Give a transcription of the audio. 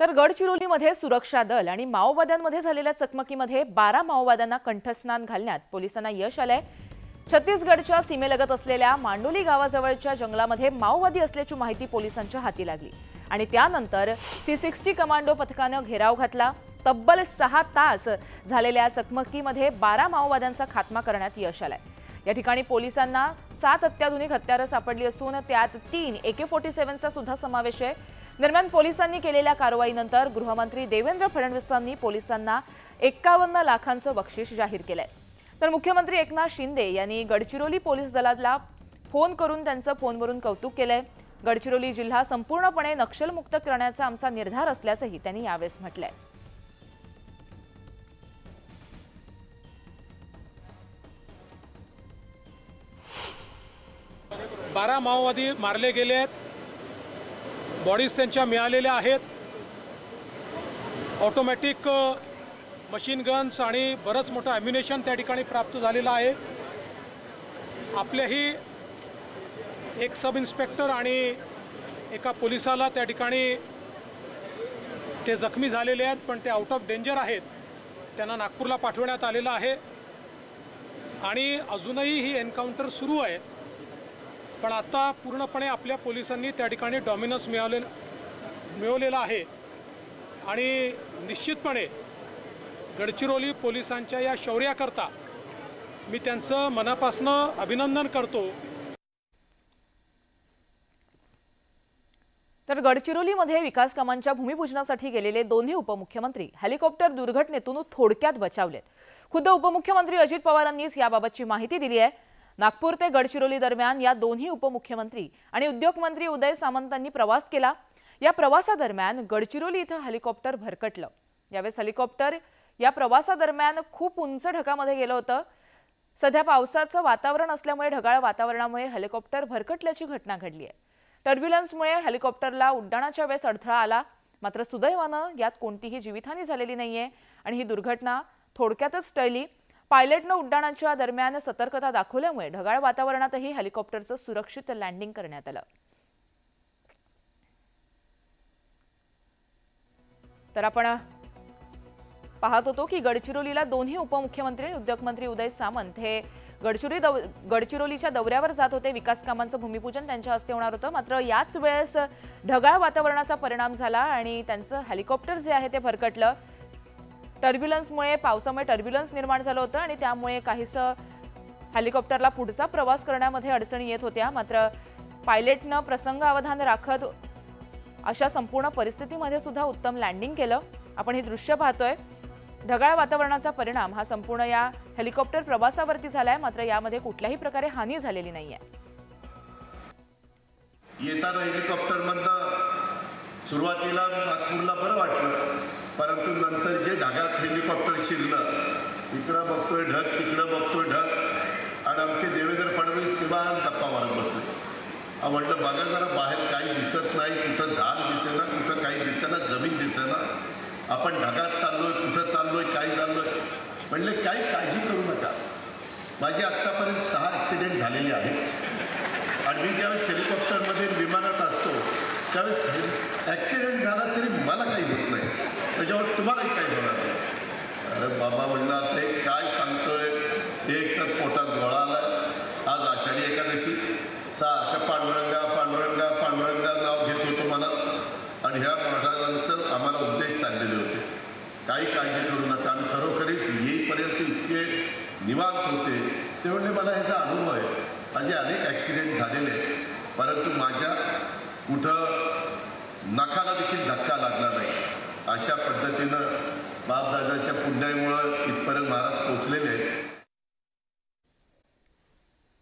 तर गडचिरोलीमध्ये सुरक्षा दल आणि माओवाद्यांमध्ये झालेल्या चकमकीमध्ये बारा माओवाद्यांना कंठस्नान घालण्यात पोलिसांना यश आलंय. छत्तीसगडच्या सीमेलगत असलेल्या मांडोली गावाजवळच्या जंगलामध्ये माओवादी असल्याची माहिती पोलिसांच्या हाती लागली. आणि त्यानंतर सी सिक्स्टी कमांडो पथकानं घेराव घातला. तब्बल सहा तास झालेल्या चकमकीमध्ये बारा माओवाद्यांचा खात्मा करण्यात यश आलंय. या ठिकाणी पोलिसांना सात अत्याधुनिक हत्यारं सापडली असून त्यात तीन एके फोर्टी सेव्हनचा सुद्धा समावेश आहे. दरम्यान पोलिसांनी केलेल्या कारवाईनंतर गृहमंत्री देवेंद्र फडणवीसांनी पोलिसांना एक्कावन्न लाखांचं बक्षीस जाहीर केलंय. तर मुख्यमंत्री एकनाथ शिंदे यांनी गडचिरोली पोलीस दलाला फोन करून त्यांचं फोनवरून कौतुक केलंय. गडचिरोली जिल्हा संपूर्णपणे नक्षलमुक्त करण्याचा आमचा निर्धार असल्याचंही त्यांनी यावेळेस म्हटलंय. बारा माओवादी मारले गेले आहेत. बॉडीज त्यांच्या मिळालेल्या आहेत. ऑटोमॅटिक मशीन गन्स आणि बरंच मोठं ॲम्युनेशन त्या ठिकाणी प्राप्त झालेलं आहे. आपल्याही एक सब इन्स्पेक्टर आणि एका पोलिसाला त्या ठिकाणी ते जखमी झालेले आहेत पण ते आउट ऑफ डेंजर आहेत. त्यांना नागपूरला पाठवण्यात आलेलं आहे. आणि अजूनही ही एन्काउंटर सुरू आहे. पण आता पूर्णपणे आपल्या पोलिसांनी त्या ठिकाणी डॉमिनन्स मिळवले मिळवलेला आहे. आणि निश्चितपणे गडचिरोली पोलिसांच्या या शौर्याकरता मी त्यांचं मनापासनं अभिनंदन करतो. तर गडचिरोलीमध्ये विकास कामांच्या भूमिपूजनासाठी गेलेले दोन्ही उपमुख्यमंत्री हेलिकॉप्टर दुर्घटनेतून थोडक्यात बचावलेत. खुद्द उपमुख्यमंत्री अजित पवारांनीच याबाबतची माहिती दिली आहे. नागपूर ते गडचिरोली दरम्यान या दोन्ही उपमुख्यमंत्री आणि उद्योगमंत्री उदय सामंतांनी प्रवास केला. या प्रवासादरम्यान गडचिरोली इथं हेलिकॉप्टर भरकटलं. यावेळेस हेलिकॉप्टर या प्रवासादरम्यान खूप उंच ढगामध्ये गेलं होतं. सध्या पावसाचं वातावरण असल्यामुळे ढगाळ वातावरणामुळे हेलिकॉप्टर भरकटल्याची घटना घडली आहे. टर्ब्युलन्समुळे हेलिकॉप्टरला उड्डाणाच्या वेळेस अडथळा आला. मात्र सुदैवानं यात कोणतीही जीवितहानी झालेली नाहीये आणि ही दुर्घटना थोडक्यातच टळली. पायलटनं उड्डाणाच्या दरम्यान सतर्कता दाखवल्यामुळे ढगाळ वातावरणातही हेलिकॉप्टरचं सुरक्षित लँडिंग करण्यात आलं. तर आपण पाहत होतो की गडचिरोलीला दोन्ही उपमुख्यमंत्री आणि उद्योगमंत्री उदय सामंत हे गडचिरोली दौ गडचिरोलीच्या दौऱ्यावर जात होते. विकास कामांचं भूमिपूजन त्यांच्या हस्ते होणार होतं. मात्र याच वेळेस ढगाळ वातावरणाचा परिणाम झाला आणि त्यांचं हेलिकॉप्टर जे आहे ते भरकटलं. टर्ब्युलन्समुळे पावसामुळे टर्ब्युलन्स निर्माण झालं होतं आणि त्यामुळे काहीसं हेलिकॉप्टरला पुढचा प्रवास करण्यामध्ये अडचणी येत होत्या. मात्र पायलटनं प्रसंग अवधान राखत अशा संपूर्ण परिस्थितीमध्ये सुद्धा उत्तम लँडिंग केलं. आपण हे दृश्य पाहतोय. ढगाळ वातावरणाचा परिणाम हा संपूर्ण या हेलिकॉप्टर प्रवासावरती झालाय. मात्र यामध्ये कुठल्याही प्रकारे हानी झालेली नाही येताना हेलिकॉप्टरमधनं सुरुवातीला नागपूरला बरं वाटलं. परंतु नंतर जे ढगात हेलिकॉप्टर शिरलं इकडं बघतोय ढग तिकडं बघतोय ढग. आणि आमचे देवेंद्र फडणवीस निवान गप्पा मारत बसले. म्हटलं बघा जरा बाहेर काही दिसत नाही कुठं झाड दिसेना कुठं काही दिसेना जमीन दिसेना. आपण ढगात चाललोय कुठं चाललोय काय चाललोय? म्हणले काही काळजी करू नका. माझे आत्तापर्यंत सहा ॲक्सिडेंट झालेले आहेत. आणि मी ज्यावेळेस हेलिकॉप्टरमध्ये विमानात असतो त्यावेळेस ॲक्सिडेंट झाला तरी मला काही होत नाही. त्याच्यावर तुम्हालाही काही होणार नाही अरे बाबा म्हणलं आता एक काय सांगतोय? एक तर पोटात गोळा आला आज आषाढी एकादशी. सारखं पांडुरंगा पांडुरंगा पांडुरंगा नाव घेत होतो मला. आणि ह्या महाराजांचं आम्हाला उद्देश चाललेले होते. काही काळजी करू नका. आणि खरोखरीच येईपर्यंत इतके निवांत होते. ते म्हणजे मला ह्याचा अनुभव आहे. माझे अनेक ॲक्सिडेंट झालेले आहेत. परंतु माझ्या कुठं नखाला देखील धक्का लागला नाही. अशा पद्धतीनं बापदादाच्या पुण्यामुळं इथपर्यंत महाराज पोचलेले आहेत.